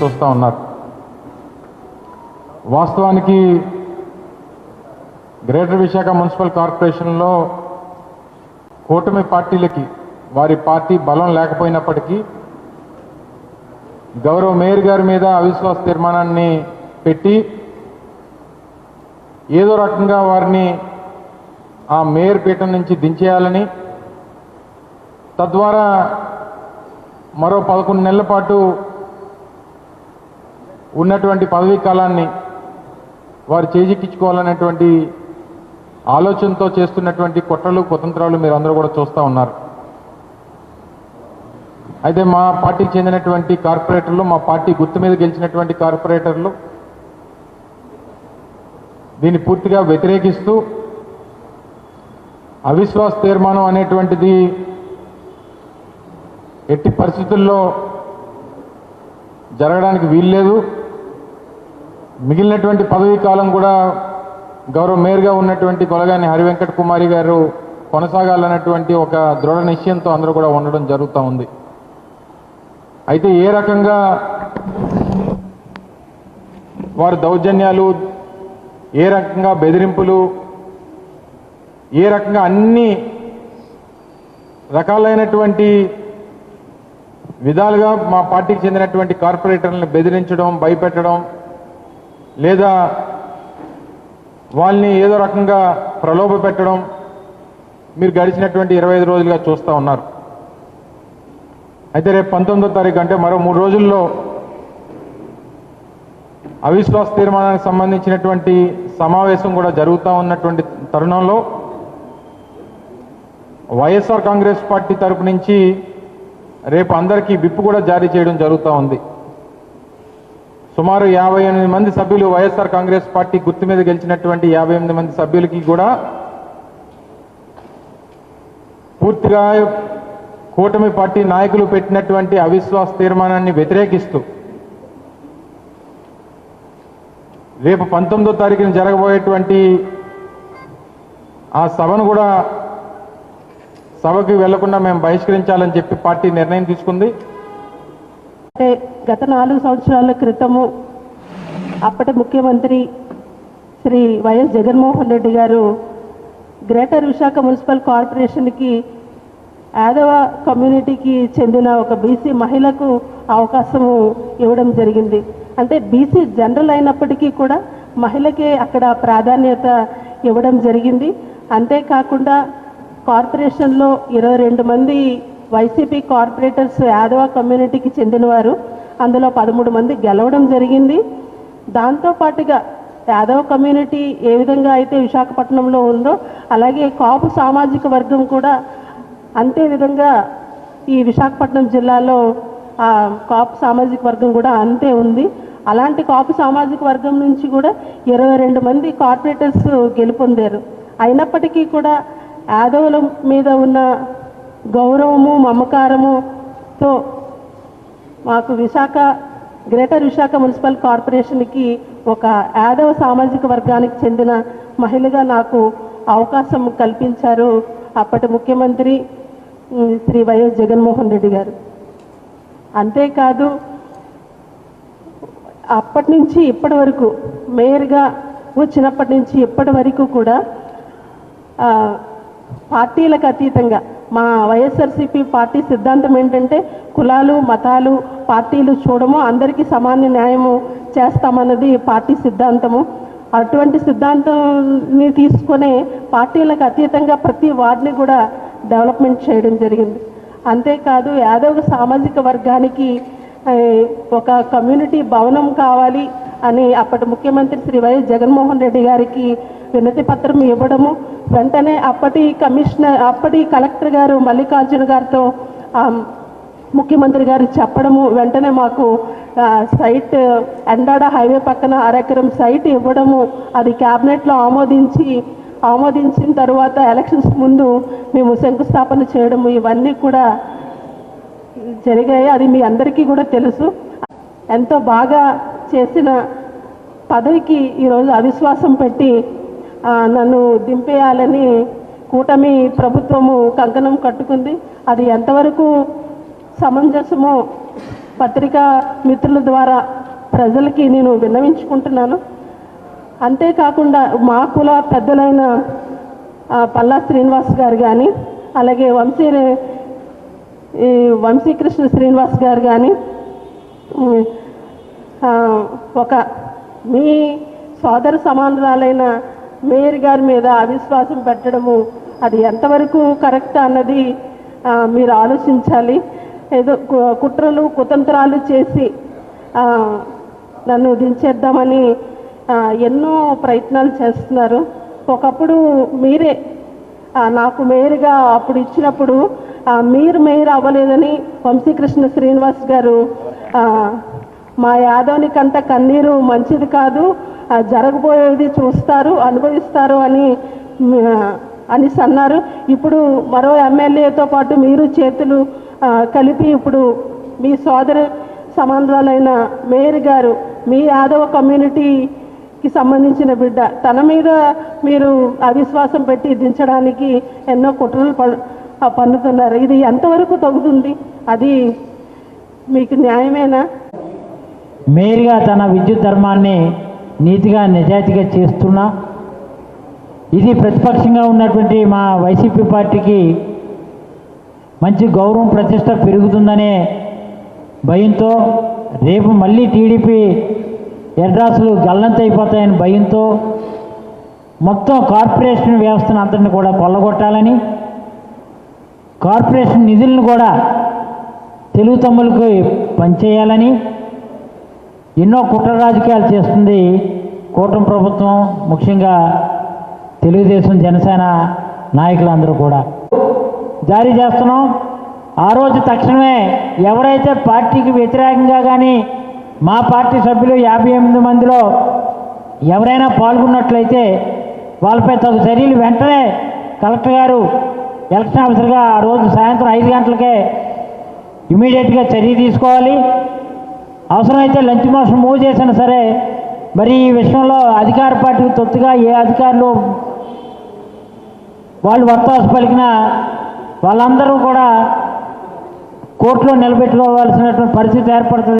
చూస్తూ ఉన్నారు. వాస్తవానికి గ్రేటర్ విశాఖ మున్సిపల్ కార్పొరేషన్లో కూటమి పార్టీలకి వారి పార్టీ బలం లేకపోయినప్పటికీ గౌరవ మేయర్ గారి మీద అవిశ్వాస తీర్మానాన్ని పెట్టి ఏదో రకంగా వారిని ఆ మేయర్ పీఠం నుంచి దించేయాలని తద్వారా మరో పదకొండు నెలల పాటు ఉన్నటువంటి పదవీ కాలాన్ని వారు చేజిక్కించుకోవాలనేటువంటి ఆలోచనతో చేస్తున్నటువంటి కుట్రలు కుతంత్రాలు మీరు అందరూ కూడా చూస్తూ ఉన్నారు. అయితే మా పార్టీకి చెందినటువంటి కార్పొరేటర్లు మా పార్టీ గుర్తు మీద గెలిచినటువంటి కార్పొరేటర్లు దీన్ని పూర్తిగా వ్యతిరేకిస్తూ అవిశ్వాస తీర్మానం అనేటువంటిది ఎట్టి పరిస్థితుల్లో జరగడానికి వీల్లేదు. మిగిలినటువంటి పదవీ కాలం కూడా గౌరవ మేయర్గా ఉన్నటువంటి కొలగాని హరివెంకట కుమారి గారు కొనసాగాలన్నటువంటి ఒక దృఢ నిశ్చయంతో అందరూ కూడా ఉండడం జరుగుతూ ఉంది. అయితే ఏ రకంగా వారి దౌర్జన్యాలు ఏ రకంగా బెదిరింపులు ఏ రకంగా అన్ని రకాలైనటువంటి విధాలుగా మా పార్టీకి చెందినటువంటి కార్పొరేటర్లను బెదిరించడం భయపెట్టడం లేదా వాళ్ళని ఏదో రకంగా ప్రలోభ పెట్టడం మీరు గడిచినటువంటి ఇరవై ఐదు రోజులుగా చూస్తూ ఉన్నారు. అయితే రేపు పంతొమ్మిదో తారీఖు అంటే మరో మూడు రోజుల్లో అవిశ్వాస తీర్మానానికి సంబంధించినటువంటి సమావేశం కూడా జరుగుతూ ఉన్నటువంటి తరుణంలో వైఎస్ఆర్ కాంగ్రెస్ పార్టీ తరపు నుంచి రేపు అందరికీ విప్ కూడా జారీ చేయడం జరుగుతూ ఉంది. సుమారు యాభై ఎనిమిది మంది సభ్యులు వైఎస్ఆర్ కాంగ్రెస్ పార్టీ గుర్తు మీద గెలిచినటువంటి యాభై ఎనిమిది మంది సభ్యులకి కూడా పూర్తిగా కూటమి పార్టీ నాయకులు పెట్టినటువంటి అవిశ్వాస తీర్మానాన్ని వ్యతిరేకిస్తూ రేపు పంతొమ్మిదో తారీఖున జరగబోయేటువంటి ఆ సభను కూడా సభకి వెళ్ళకుండా మేము బహిష్కరించాలని చెప్పి పార్టీ నిర్ణయం తీసుకుంది. అంటే గత నాలుగు సంవత్సరాల క్రితము అప్పటి ముఖ్యమంత్రి శ్రీ వైఎస్ జగన్మోహన్ రెడ్డి గారు గ్రేటర్ విశాఖ మున్సిపల్ కార్పొరేషన్కి యాదవ కమ్యూనిటీకి చెందిన ఒక బీసీ మహిళకు అవకాశము ఇవ్వడం జరిగింది. అంటే బీసీ జనరల్ అయినప్పటికీ కూడా మహిళకే అక్కడ ప్రాధాన్యత ఇవ్వడం జరిగింది. అంతేకాకుండా కార్పొరేషన్లో ఇరవై రెండు మంది వైసీపీ కార్పొరేటర్స్ యాదవ కమ్యూనిటీకి చెందినవారు. అందులో పదమూడు మంది గెలవడం జరిగింది. దాంతోపాటుగా యాదవ కమ్యూనిటీ ఏ విధంగా అయితే విశాఖపట్నంలో ఉందో అలాగే కాపు సామాజిక వర్గం కూడా అంతే విధంగా ఈ విశాఖపట్నం జిల్లాలో ఆ, కాపు సామాజిక వర్గం కూడా అంతే ఉంది. అలాంటి కాపు సామాజిక వర్గం నుంచి కూడా ఇరవై రెండు మంది కార్పొరేటర్స్ గెలుపొందారు. అయినప్పటికీ కూడా యాదవుల మీద ఉన్న గౌరవము మమకారముతో మాకు విశాఖ గ్రేటర్ విశాఖ మున్సిపల్ కార్పొరేషన్కి ఒక యాదవ సామాజిక వర్గానికి చెందిన మహిళగా నాకు అవకాశం కల్పించారు. అప్పటి ముఖ్యమంత్రి శ్రీ వైఎస్ జగన్మోహన్ రెడ్డి గారు. అంతేకాదు అప్పటి నుంచి ఇప్పటి వరకు మేయర్గా వచ్చినప్పటి నుంచి ఇప్పటి వరకు కూడా పార్టీలకు అతీతంగా మా వైఎస్ఆర్సీపీ పార్టీ సిద్ధాంతం ఏంటంటే కులాలు మతాలు పార్టీలు చూడము అందరికీ సమాన న్యాయము చేస్తామన్నది పార్టీ సిద్ధాంతము. అటువంటి సిద్ధాంతాన్ని తీసుకునే పార్టీలకు అతీతంగా ప్రతి వార్డుని కూడా డెవలప్మెంట్ చేయడం జరిగింది. అంతేకాదు యాదవ సామాజిక వర్గానికి ఒక కమ్యూనిటీ భవనం కావాలి అని అప్పటి ముఖ్యమంత్రి శ్రీ వైఎస్ జగన్మోహన్ రెడ్డి గారికి వినతి పత్రం ఇవ్వడము వెంటనే అప్పటి కమిషనర్ అప్పటి కలెక్టర్ గారు మల్లికార్జున గారితో ముఖ్యమంత్రి గారు చెప్పడము వెంటనే మాకు సైట్ ఎండాడ హైవే పక్కన అరెకరం సైట్ ఇవ్వడము అది క్యాబినెట్లో ఆమోదించి ఆమోదించిన తర్వాత ఎలక్షన్స్ ముందు మేము శంకుస్థాపన చేయడము ఇవన్నీ కూడా జరిగాయి. అది మీ అందరికీ కూడా తెలుసు. ఎంతో బాగా చేసిన పదవికి ఈరోజు అవిశ్వాసం పెట్టి నన్ను దింపేయాలని కూటమి ప్రభుత్వము కంకణం కట్టుకుంది. అది ఎంతవరకు సమంజసమో పత్రికా మిత్రుల ద్వారా ప్రజలకి నేను విన్నవించుకుంటున్నాను. అంతేకాకుండా మా కుల పెద్దలైన పల్లా శ్రీనివాస్ గారు కానీ అలాగే వంశీ ఈ వంశీకృష్ణ శ్రీనివాస్ గారు కానీ ఒక మీ సోదర సమానురాలైన మేయర్ గారి మీద అవిశ్వాసం పెట్టడము అది ఎంతవరకు కరెక్ట్ అన్నది మీరు ఆలోచించాలి. ఏదో కు- కుట్రలు కుతంత్రాలు చేసి నన్ను దించేద్దామని ఎన్నో ప్రయత్నాలు చేస్తున్నారు. ఒకప్పుడు మీరే నాకు మేయర్గా అప్పుడు ఇచ్చినప్పుడు మీరు మేయర్ అవ్వలేదని వంశీకృష్ణ శ్రీనివాస్ గారు మా యాదవ్నికంత కన్నీరు మంచిది కాదు జరగబోయేది చూస్తారు అనుభవిస్తారు అని అనేసి అన్నారు ఇప్పుడు మరో ఎమ్మెల్యేతో పాటు మీరు చేతులు కలిపి ఇప్పుడు మీ సోదర సమానురాలైన మేయర్ గారు మీ యాదవ కి సంబంధించిన బిడ్డ. తన మీద మీరు అవిశ్వాసం పెట్టి దించడానికి ఎన్నో కుట్రలు ప- పన్నుతున్నారు. ఇది ఎంతవరకు తగ్గుతుంది అది మీకు న్యాయమేనా? మేరీగా తన విద్యుత్ ధర్మాన్ని నీతిగా నిజాయితీగా చేస్తున్నా. ఇది ప్రతిపక్షంగా ఉన్నటువంటి మా వైసీపీ పార్టీకి మంచి గౌరవం ప్రతిష్ట పెరుగుతుందనే భయంతో రేపు మళ్ళీ టీడీపీ ఎడ్రాసులు గల్లంతైపోతాయని భయంతో మొత్తం కార్పొరేషన్ వ్యవస్థను అంతటిని కూడా కొల్లగొట్టాలని కార్పొరేషన్ నిధులను కూడా తెలుగు తమ్ములకు పనిచేయాలని ఎన్నో కుట్ర రాజకీయాలు చేస్తుంది కూటమి ప్రభుత్వం ముఖ్యంగా తెలుగుదేశం జనసేన నాయకులందరూ కూడా. జారీ చేస్తున్నాం. ఆ రోజు తక్షణమే ఎవరైతే పార్టీకి వ్యతిరేకంగా కానీ మా పార్టీ సభ్యులు యాభై ఎనిమిది మందిలో ఎవరైనా పాల్గొన్నట్లయితే వాళ్ళపై తగు చర్యలు వెంటనే కలెక్టర్ గారు ఎలక్షన్ ఆఫీసర్గా ఆ రోజు సాయంత్రం ఐదు గంటలకే ఇమీడియట్గా చర్య తీసుకోవాలి. అవసరమైతే లంచ్ మోషన్ మూవ్ చేసినా సరే మరి ఈ విషయంలో అధికార పార్టీకి తొత్తుగా ఏ అధికారులు వాళ్ళు వర్తాసు పలికినా వాళ్ళందరూ కూడా కోర్టులో నిలబెట్టుకోవాల్సినటువంటి పరిస్థితి ఏర్పడుతుంది.